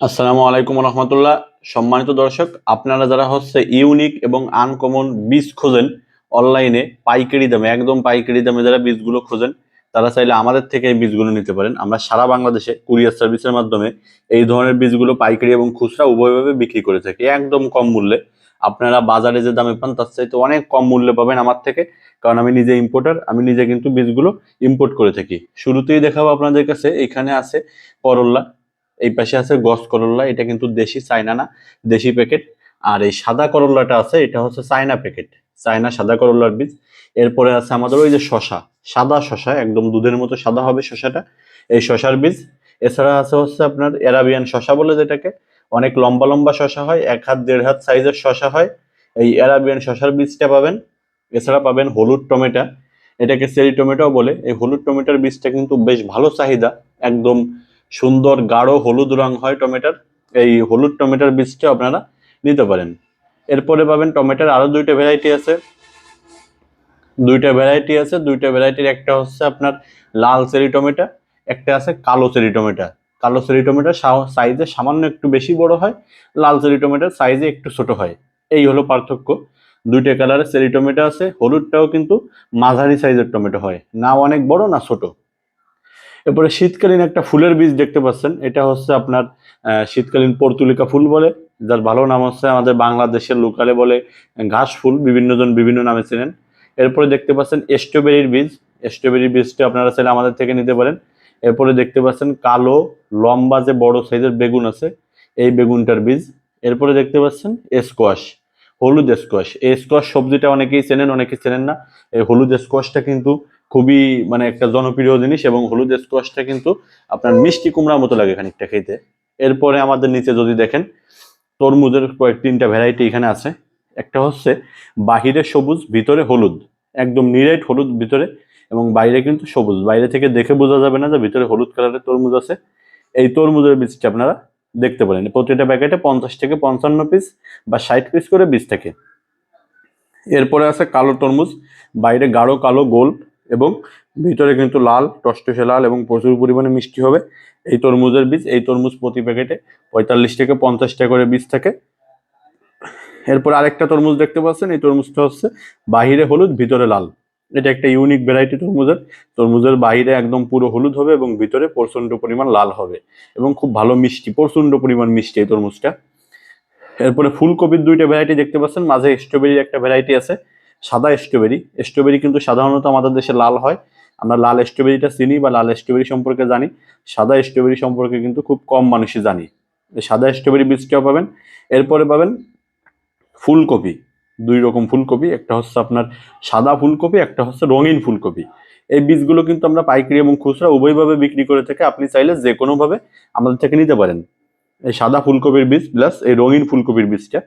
আসসালামু আলাইকুম রহমতুল্লাহ। সম্মানিত দর্শক, আপনারা যারা হচ্ছে ইউনিক এবং আনকমন বীজ খোঁজেন অনলাইনে, পাইকারি দামে, একদম পাইকারি দামে যারা বীজগুলো খোঁজেন, তারা চাইলে আমাদের থেকে এই বীজগুলো নিতে পারেন। আমরা সারা বাংলাদেশে কুরিয়ার সার্ভিসের মাধ্যমে এই ধরনের বীজগুলো পাইকারি এবং খুচরা উভয়ভাবে বিক্রি করে থাকি। একদম কম মূল্যে। আপনারা বাজারে যে দামে পান, তার চাইতে অনেক কম মূল্যে পাবেন আমার থেকে, কারণ আমি নিজে ইম্পোর্টার আমি নিজে কিন্তু বীজগুলো ইম্পোর্ট করে থাকি। শুরুতেই দেখাবো আপনাদের কাছে, এখানে আছে করল্লা এই পাশে আছে গস করল্লা এটা কিন্তু দেশি, চায়না না, দেশি প্যাকেট আর এই সাদা করল্লাটা আছে, এটা হচ্ছে চায়না প্যাকেট চায়না সাদা করল্লার বীজ। এরপরে আছে আমাদের ওই যে শশা, সাদা শশা, একদম দুধের মতো সাদা হবে শশাটা, এই শশার বীজ। এছাড়া আছে হচ্ছে আপনার অ্যারাবিয়ান শশা বলে যেটাকে, অনেক লম্বা লম্বা শশা হয়, এক হাত, দেড় হাত সাইজের শশা হয়। এই অ্যারাবিয়ান শশার বীজটা পাবেন। এছাড়া পাবেন হলুদ টমেটো, এটাকে চেরি টমেটো বলে। এই হলুদ টমেটোর বীজটা কিন্তু বেশ ভালো চাহিদা, একদম সুন্দর, গাঢ়, হলুদ রং হয় টমেটোর। এই হলুদ টমেটোর বীজটা আপনারা নিতে পারেন। এরপরে পাবেন টমেটোর আরও দুইটা ভ্যারাইটি আছে। দুইটা ভ্যারাইটি আছে, দুইটা ভ্যারাইটির একটা হচ্ছে আপনার লাল চেরি টমেটো, একটা আছে কালো চেরি টমেটো। কালো চেরি টমেটো সাইজে সামান্য একটু বেশি বড় হয়, লাল চেরি টমেটোর সাইজে একটু ছোট হয়। এই হলো পার্থক্য। দুইটা কালারের চেরি টমেটো আছে, হলুদটাও কিন্তু মাঝারি সাইজের টমেটো হয়, না অনেক বড়, না ছোট। এরপরে শীতকালীন একটা ফুলের বীজ দেখতে পাচ্ছেন। এটা হচ্ছে আপনার শীতকালীন পর্তুলিকা ফুল বলে, যার ভালো নাম হচ্ছে আমাদের বাংলাদেশের লোকালে বলে ঘাস ফুল বিভিন্ন জন বিভিন্ন নামে চেনেন। এরপরে দেখতে পাচ্ছেন স্ট্রবেরির বীজ। স্ট্রবেরির বীজটা আপনারা চাইলে আমাদের থেকে নিতে পারেন। এরপরে দেখতে পাচ্ছেন কালো, লম্বা যে বড় সাইজের বেগুন আছে, এই বেগুনটার বীজ। এরপরে দেখতে পাচ্ছেন স্কোয়াশ, হলুদ স্কোয়াশ। এই স্কোয়াশ সবজিটা অনেকেই চেনেন অনেকেই চেনেন না। এই হলুদ স্কোয়াশটা কিন্তু খুবই মানে একটা জনপ্রিয় জিনিস এবং হলুদ স্কোয়াশটা কিন্তু আপনার মিষ্টি কুমড়ার মতো লাগে খানিকটা খেতে। এরপরে আমাদের নিচে যদি দেখেন, তরমুজের কয়েক তিনটা ভ্যারাইটি এখানে আছে। একটা হচ্ছে বাহিরে সবুজ, ভিতরে হলুদ। একদম নিরেট হলুদ ভিতরে এবং বাইরে কিন্তু সবুজ। বাইরে থেকে দেখে বোঝা যাবে না যে ভিতরে হলুদ কালারের তরমুজ আছে। এই তরমুজের বীজটা আপনারা দেখতে পারেন। প্রতিটা প্যাকেটে পঞ্চাশ থেকে পঞ্চান্ন পিস বা ষাট পিস করে বীজ থাকে। এরপরে আছে কালো তরমুজ। বাইরে গাঢ়, কালো, গোল এবং ভিতরে কিন্তু লাল, টসটসে লাল এবং প্রচুর পরিমাণে মিষ্টি হবে। এই তরমুজের বীজ, এই তরমুজ প্রতি প্যাকেটে পঁয়তাল্লিশ থেকে পঞ্চাশ টাকা করে বীজ থাকে। এরপর আরেকটা তরমুজ দেখতে পাচ্ছেন, এই তরমুজটা হচ্ছে বাহিরে হলুদ, ভিতরে লাল। এটা একটা ইউনিক ভ্যারাইটি তরমুজের। তরমুজের বাইরে একদম পুরো হলুদ হবে এবং ভিতরে প্রচণ্ড পরিমাণ লাল হবে এবং খুব ভালো মিষ্টি প্রচণ্ড পরিমাণ মিষ্টি এই তরমুজটা। এরপরে ফুলকপির দুইটা ভ্যারাইটি দেখতে পাচ্ছেন, মাঝে স্ট্রবেরির একটা ভ্যারাইটি আছে। সাদা স্ট্রবেরি স্ট্রবেরি কিন্তু সাধারণত আমাদের দেশে লাল হয়। আমরা লাল স্ট্রবেরিটা চিনি বা লাল স্ট্রবেরি সম্পর্কে জানি। সাদা স্ট্রবেরি সম্পর্কে কিন্তু খুব কম মানুষই জানি। সাদা স্ট্রবেরি বীজটাও পাবেন। এরপরে পাবেন ফুলকপি। দুই রকম ফুলকপি। একটা হচ্ছে আপনার সাদা ফুলকপি, একটা হচ্ছে রঙিন ফুলকপি। এই বীজগুলো কিন্তু আমরা পাইকারি এবং খুচরা উভয়ভাবে বিক্রি করে থেকে। আপনি চাইলে যে কোনোভাবে আমাদের থেকে নিতে পারেন। এই সাদা ফুলকপির বীজ প্লাস এই রঙিন ফুলকপির বীজটা।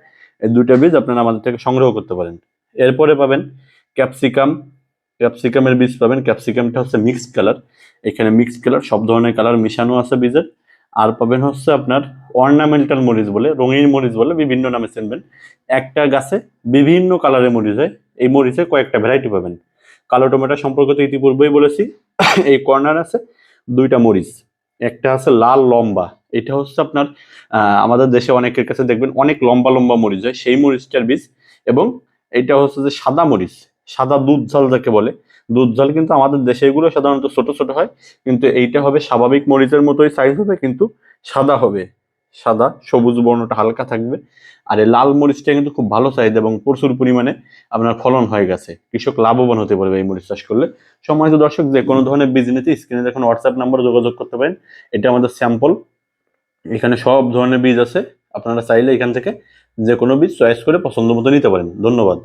এই দুইটা বীজ আপনারা আমাদের থেকে সংগ্রহ করতে পারেন। এরপরে পাবেন ক্যাপসিকাম। ক্যাপসিকামের বীজ পাবেন। ক্যাপসিকামটা হচ্ছে মিক্সড কালার এখানে মিক্সড কালার সব ধরনের কালার মিশানো আছে বীজের। আর পাবেন হচ্ছে আপনার অর্নামেন্টাল মরিচ বলে, রঙিন মরিচ বলে বিভিন্ন নামে চিনবেন। একটা গাছে বিভিন্ন কালারের মরিচ হয় এই মরিচের কয়েকটা ভ্যারাইটি পাবেন। কালো টমেটো সম্পর্কে তো ইতিপূর্বেই বলেছি, এই কর্নার আছে দুইটা মরিচ। একটা আছে লাল লম্বা। এটা হচ্ছে আপনার আমাদের দেশে অনেকের কাছে দেখবেন অনেক লম্বা লম্বা মরিচ হয়, সেই মরিচটার বীজ এবং এটা হচ্ছে যে সাদা মরিচ, সাদা দুধ ঝাল যাকে বলে। দুধ ঝাল কিন্তু আমাদের দেশে এগুলো সাধারণত ছোট ছোট হয়, কিন্তু এইটা হবে স্বাভাবিক মরিচের মতোই সাইজ হবে, কিন্তু সাদা হবে। সাদা, সবুজ বর্ণটা হালকা থাকবে। আর এই লাল মরিচটা কিন্তু খুব ভালো চাহিদা এবং প্রচুর পরিমাণে আপনার ফলন হয়ে গেছে। কৃষক লাভবান হতে পারবে এই মরিচ চাষ করলে। সম্মানিত দর্শক, যে কোনো ধরনের বিজনেসে স্ক্রিনে দেখুন হোয়াটসঅ্যাপ নাম্বারে যোগাযোগ করতে পারেন। এটা আমাদের স্যাম্পল এখানে সব ধরনের বীজ আছে। আপনারা চাইলে এখান থেকে যে কোনো বীজ চয়েস করে পছন্দ মতো নিতে পারেন। ধন্যবাদ।